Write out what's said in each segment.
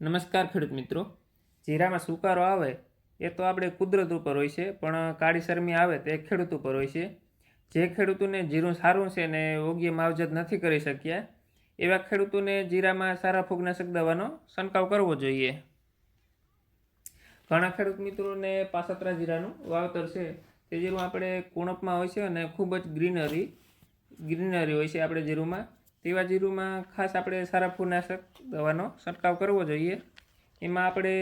નમસ્કાર ખેડૂત મિત્રો. જીરામાં સુકારો આવે એ તો આપણે કુદરત ઉપર હોય છે, પણ કાળી શરમી આવે તે ખેડૂત ઉપર હોય છે. જે ખેડૂતોને જીરું સારું છે ને યોગ્ય માવજત નથી કરી શક્યા, એવા ખેડૂતોને જીરામાં સારા ફૂગનાશક દવાનો છંટકાવ કરવો જોઈએ. ઘણા ખેડૂત મિત્રોને પાસતરા જીરાનું વાવતર છે. તે જીરું આપણે કુણપમાં હોય છે અને ખૂબ જ ગ્રીનરી ગ્રીનરી હોય છે આપણે જીરુંમાં. તેવા જીરુંમાં ખાસ આપણે સારા ફૂગનાશક દવાનો છંટકાવ કરવો જોઈએ. એમાં આપણે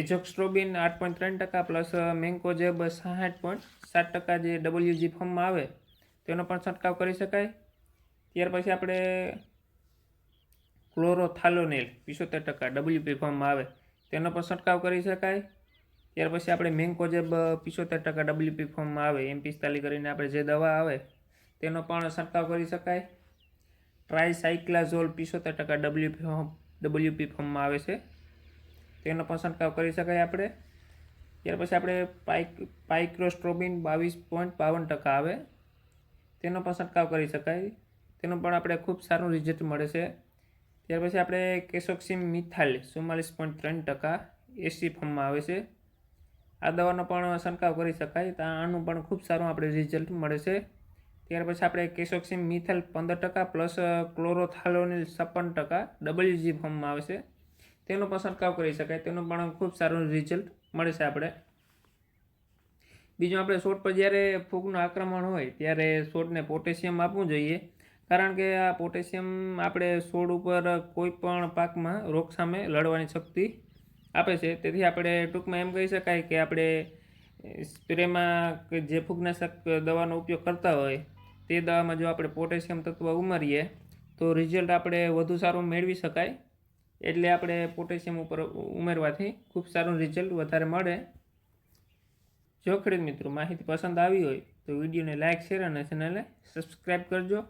એઝોક્સ્ટ્રોબિન આઠ પોઈન્ટ ત્રણ ટકા પ્લસ મેન્કોજેબ સાઠ પોઈન્ટ સાત ટકા જે ડબલ્યુજી ફોર્મમાં આવે, તેનો પણ છંટકાવ કરી શકાય. ત્યાર પછી આપણે ક્લોરોથાલોનેલ પિસોતેર ટકા ડબલ્યુપી ફોર્મમાં આવે, તેનો પણ છંટકાવ કરી શકાય. ત્યાર પછી આપણે મેન્કોજેબ પિસોતેર ટકા ડબલ્યુપી ફોર્મમાં આવે, એમ પિસ્તાલીસ કરીને આપણે જે દવા આવે, તેનો પણ છંટકાવ કરી શકાય. ટ્રાયસાઇક્લાઝોલ પિસોતેર ટકા ડબલ્યુપી ફોર્મ ડબલ્યુપી ફોર્મમાં આવે છે. તેનો પણ છંટકાવ કરી શકાય આપણે. ત્યાર પછી આપણે પાઇક, પાઇક્રોસ્ટ્રોબિન બાવીસ પોઈન્ટ બાવન ટકા આવે. તેનો પણ છંટકાવ કરી શકાય. તેનું પણ આપણે ખૂબ સારું રિઝલ્ટ મળે છે. ત્યાર પછી આપણે કેસોક્સિમ મિથાલ ચુમ્માલીસ પોઈન્ટ ત્રણ ટકા એસી ફોર્મમાં આવે છે. આ દવાનો પણ છંટકાવ કરી શકાય. તો આનું પણ ખૂબ સારું આપણે રિઝલ્ટ મળે છે. ત્યાર પછી આપણે કેસોક્સિમ મિથેલ પંદર ટકા પ્લસ ક્લોરોથાલોનિલ છપ્પન ટકા ડબલ્યુજી ફોર્મમાં આવે છે. તેનો પણ છંટકાવ કરી શકાય. તેનું પણ ખૂબ સારું રિઝલ્ટ મળે છે આપણે. બીજું આપણે છોડ પર જ્યારે ફૂગનું આક્રમણ હોય ત્યારે છોડને પોટેશિયમ આપવું જોઈએ. કારણ કે આ પોટેશિયમ આપણે છોડ ઉપર કોઈ પણ પાકમાં રોગ સામે લડવાની શક્તિ આપે છે. તેથી આપણે ટૂંકમાં એમ કહી શકાય કે આપણે સ્પ્રેમાં કે જે ફૂગનાશક દવાનો ઉપયોગ કરતા હોય તે દવામાં જો આપણે પોટેશિયમ તત્વ ઉમેરીએ, તો રિઝલ્ટ આપણે વધુ સારું મેળવી શકાય. એટલે આપણે પોટેશિયમ ઉપર ઉમેરવાથી ખૂબ સારું રિઝલ્ટ વધારે મળે. જો ખેડૂત મિત્રો માહિતી પસંદ આવી હોય, તો વિડીયોને લાઇક શેર અને ચેનલને સબસ્ક્રાઈબ કરજો.